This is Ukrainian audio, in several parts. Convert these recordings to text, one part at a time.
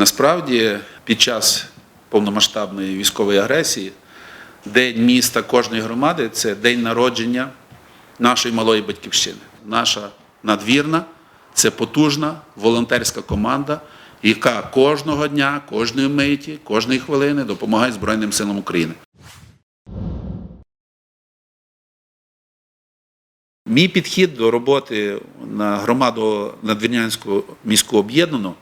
Насправді, під час повномасштабної військової агресії, день міста кожної громади це день народження нашої малої батьківщини. Наша надвірна це потужна волонтерська команда, яка кожного дня, кожної миті, кожної хвилини допомагає Збройним силам України. Мій підхід до роботи на громаду надвірнянську міську об'єднану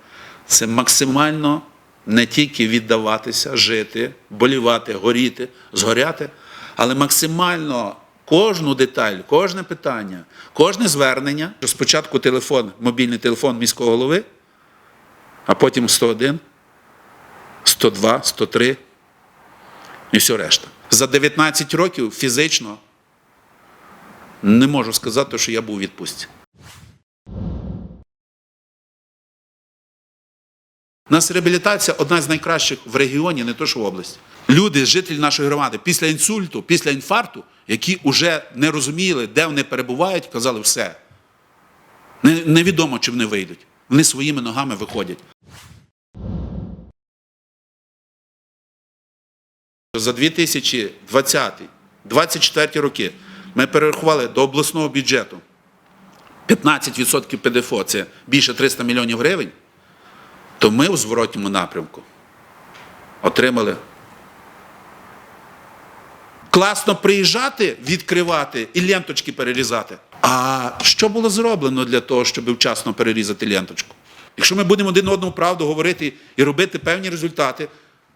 це максимально не тільки віддаватися, жити, болівати, горіти, згоряти, але максимально кожну деталь, кожне питання, кожне звернення. Спочатку телефон, мобільний телефон міського голови, а потім 101, 102, 103 і все решта. За 19 років фізично не можу сказати, що я був у відпустці. У нас реабілітація одна з найкращих в регіоні, не то що в області. Люди, жителі нашої громади, після інсульту, після інфаркту, які вже не розуміли, де вони перебувають, казали все. Невідомо, чи вони вийдуть. Вони своїми ногами виходять. За 2020-2024 роки ми перерахували до обласного бюджету 15% ПДФО, це більше 300 мільйонів гривень, то ми у зворотньому напрямку отримали. Класно приїжджати, відкривати і ленточки перерізати. А що було зроблено для того, щоб вчасно перерізати ленточку? Якщо ми будемо один одному правду говорити і робити певні результати,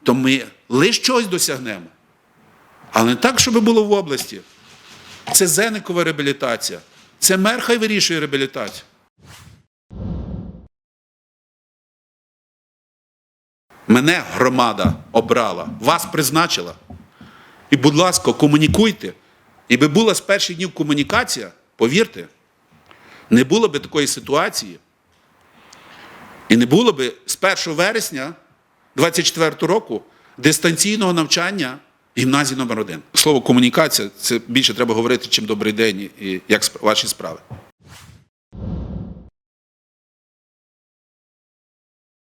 то ми лише щось досягнемо. Але не так, щоб було в області. Це Зеникова реабілітація. Це мер хай вирішує реабілітацію. Мене громада обрала, вас призначила. І, будь ласка, комунікуйте. І би була з перших днів комунікація, повірте, не було би такої ситуації. І не було би з 1 вересня 24 року дистанційного навчання гімназії номер 1 Слово комунікація це більше треба говорити, чим добрий день і як ваші справи.